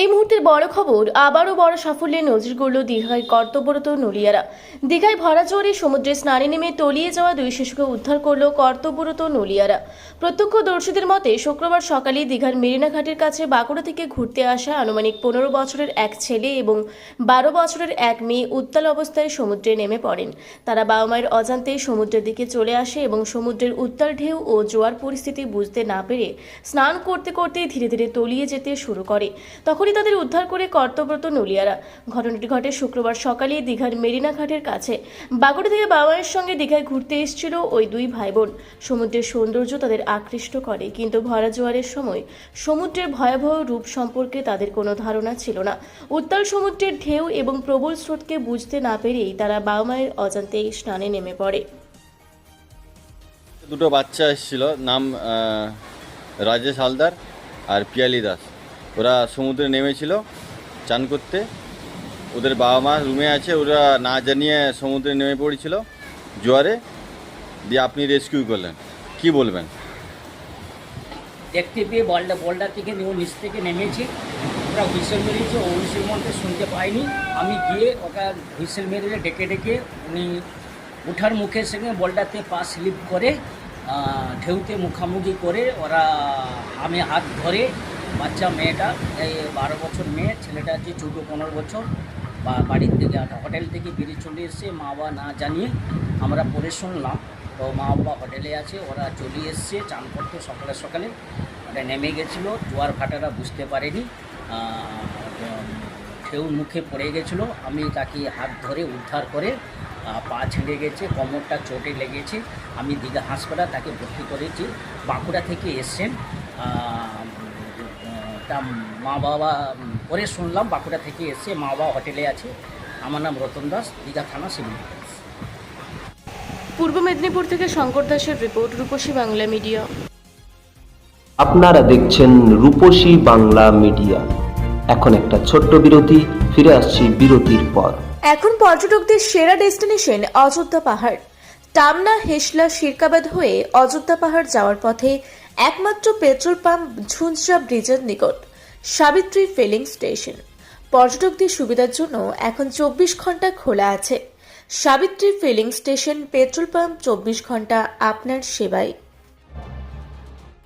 এই মুহূর্তের বড় খবর, আবারও বড় সাফল্যে নজির গড়ল দীঘায় কর্তব্যরত নলিয়ারা দীঘায় ভরা জোরে সমুদ্রে স্নানে নেমে তলিয়ে যাওয়া দুই শিশুকে উদ্ধার করল কর্তব্যরত নলিয়ারা প্রত্যক্ষদর্শীদের মতে, শুক্রবার সকালে দীঘার মেরিনা ঘাটের কাছে বাঁকুড়া থেকে ঘুরতে আসা আনুমানিক পনেরো বছরের এক ছেলে এবং বারো বছরের এক মেয়ে উত্তাল অবস্থায় সমুদ্রে নেমে পড়েন। তারা বাবা মায়ের অজান্তে সমুদ্রের দিকে চলে আসে এবং সমুদ্রের উত্তাল ঢেউ ও জোয়ার পরিস্থিতি বুঝতে না পেরে স্নান করতে করতে ধীরে ধীরে তলিয়ে যেতে শুরু করে। তখনই তাদের উদ্ধার করে কর্তব্যরত নলিয়ারা। ঘটনাটি ঘটে শুক্রবার সকালে দীঘার মেরিনা ঘাটের কাছে। বাগুড়া থেকে বাবা মায়ের সঙ্গে দীঘায় ঘুরতে এসেছিল ওই দুই ভাই বোন সমুদ্রের সৌন্দর্য তাদের আকৃষ্ট করে, কিন্তু ভরা জোয়ারের সময় সমুদ্রের ভয়াবহ রূপ সম্পর্কে তাদের কোনো ধারণা ছিল না। উত্তাল সমুদ্রের ঢেউ এবং প্রবল স্রোতকে বুঝতে না পেরেই তারা বাবা মায়ের অজান্তেই স্নানে নেমে পড়ে। দুটো বাচ্চা এসেছিল, নাম রাজেশ হালদার আর পিয়ালি দাস। ওরা সমুদ্রে নেমেছিল, চান করতে। ওদের বাবা মা রুমে আছে, ওরা না জানিয়ে সমুদ্রে নেমে পড়েছিল জোয়ারে। দিয়ে আপনি রেস্কিউ করলেন। কি বলবেন? দেখতে পেয়ে বলটা বলটা থেকে ও নিচ থেকে নেমেছে। ওরা হুইসেল মেরেছে, ও হুইসেল মধ্যে শুনতে পাইনি আমি গিয়ে ওকে হুইসেল মেরে ডেকে ডেকে উনি উঠার মুখের সঙ্গে বলটাতে পা স্লিপ করে ঢেউতে মুখামুখি করে ওরা আমি হাত ধরে বাচ্চা মেয়েটা, এই বারো বছর মেয়ে, ছেলেটা হচ্ছে চৌদ্দ পনেরো বছর, বা বাড়ির থেকে হোটেল থেকে বেরিয়ে চলে এসছে, মা বাবা না জানিয়ে আমরা পরে শুনলাম। তো মা বাবা হোটেলে আছে, ওরা চলে এসছে, চান করতে সকালে সকালে। ওটা নেমে গেছিল জোয়ার ভাটারা বুঝতে পারেনি। ঢেউ মুখে পড়ে গেছিল, আমি তাকে হাত ধরে উদ্ধার করে পা ছিঁড়ে গেছে, কোমরটা চোটে লেগেছে। আমি দীঘা হাসপাতাল তাকে ভর্তি করেছি। বাঁকুড়া থেকে এসছেন তা মা বাবা পরে শুনলাম বাঁকুড়া থেকে এসে মা বাবা হোটেলে আছে। আমার নাম রতন দাস দীঘা থানা সিভিল পূর্ব মেদিনীপুর থেকে শঙ্কর দাসের রিপোর্ট রূপসী বাংলা মিডিয়া। আপনারা দেখছেন রূপসী বাংলা মিডিয়া। এখন একটা ছোট্ট বিরতি ফিরে আসছি বিরতির পর। এখন পর্যটকদের সেরা ডেস্টিনেশন অযোধ্যা পাহাড়। টামনা হেসলা শিরকাবাদ হয়ে অযোধ্যা পাহাড় যাওয়ার পথে একমাত্র পেট্রোল পাম্প ঝুনঝা ব্রিজের নিকট, সাবিত্রী ফিলিং স্টেশন। পর্যটকদের সুবিধার জন্য এখন চব্বিশ ঘণ্টা খোলা আছে। Savitri filling station petrol pump চব্বিশ ঘণ্টা আপনার সেবায়।